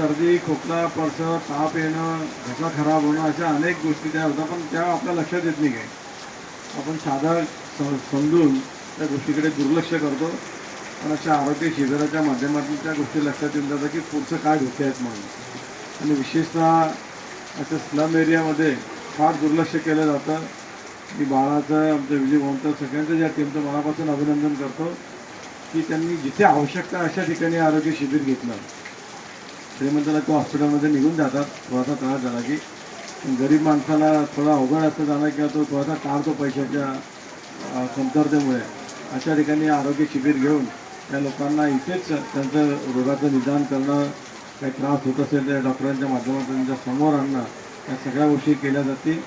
सर्दी खोकला परसं ताप येणं घसा खराब होणं अशा अनेक गोष्टी त्या होत्या पण त्या आपल्या लक्षात येत नाही काय आपण साधा स- समजून त्या गोष्टीकडे दुर्लक्ष करतो पण अशा आरोग्य शिबिराच्या माध्यमातून त्या गोष्टी लक्षात येऊन जातात की पुढचं काय धोके आहेत म्हणून. आणि विशेषतः अशा स्लम एरियामध्ये फार दुर्लक्ष केलं जातं. मी बाळाचं आमच्या विजय भवनचं सगळ्यांचं ज्या टीमचं मनापासून अभिनंदन करतो की त्यांनी जिथे आवश्यकता आहे अशा ठिकाणी आरोग्य शिबिर घेतलं. श्रीमंताला तो हॉस्पिटलमध्ये निघून जातात. थोडासा त्रास झाला की पण गरीब माणसाला थोडा अवघड असतं जाणं किंवा तो थोडासा टाळतो पैशाच्या कमतरतेमुळे. अशा ठिकाणी आरोग्य शिबिर घेऊन त्या लोकांना इथेच त्यांचं रोगाचं निदान करणं काही त्रास होत असेल त्या डॉक्टरांच्या माध्यमातून त्यांच्यासमोर आणणं या सगळ्या गोष्टी केल्या जातील.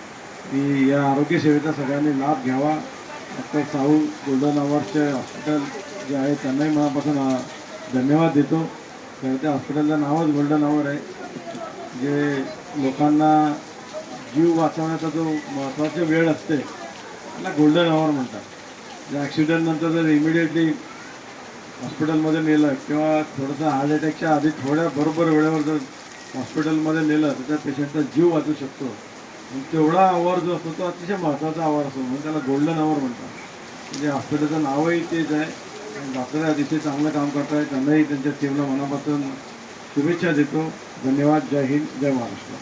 की या आरोग्य सेवेचा सगळ्यांनी लाभ घ्यावा. डॉक्टर साहू गोल्डन अवॉर्डचे हॉस्पिटल जे आहे त्यांनाही मनापासून धन्यवाद देतो. तर त्या हॉस्पिटलचं नावच गोल्डन आवर आहे. जे लोकांना जीव वाचवण्याचा जो महत्त्वाची वेळ असते त्याला गोल्डन आवर म्हणतात. जे ॲक्सिडेंटनंतर जर इमिडिएटली हॉस्पिटलमध्ये नेलं किंवा थोडंसं हार्ट अटॅकच्या आधी थोड्या बरोबर वेळेवर जर हॉस्पिटलमध्ये नेलं तर त्या पेशंटचा जीव वाचू शकतो. आणि तेवढा आवर जो असतो तो अतिशय महत्त्वाचा आवर असतो. म्हणून त्याला गोल्डन आवर म्हणतात. म्हणजे हॉस्पिटलचं नावही तेच आहे. डॉक्टर अतिशय चांगलं काम करत आहेत त्यांनाही त्यांच्या टीमला मनापासून शुभेच्छा देतो. धन्यवाद. जय हिंद. जय महाराष्ट्र.